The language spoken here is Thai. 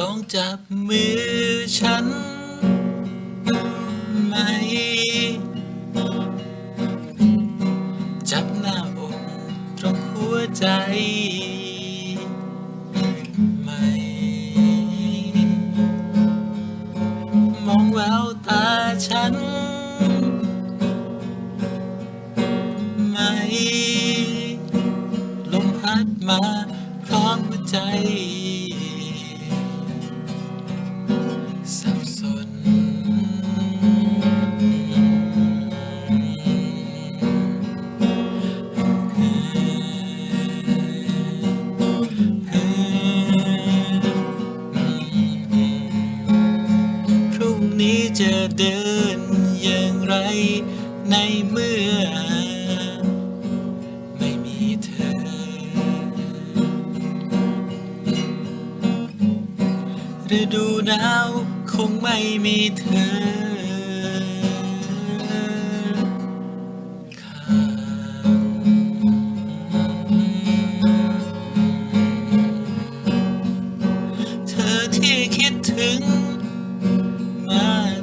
ลองจับมือฉันไหม จับหน้าอกตรงหัวใจไหม มองแววตาฉันไหม ลมพัดมาพร้อมหัวใจ นี้จะเดินอย่างไรในเมื่อ ไม่มีเธอ ฤดูหนาวคงไม่มีเธอที่คิดถึง my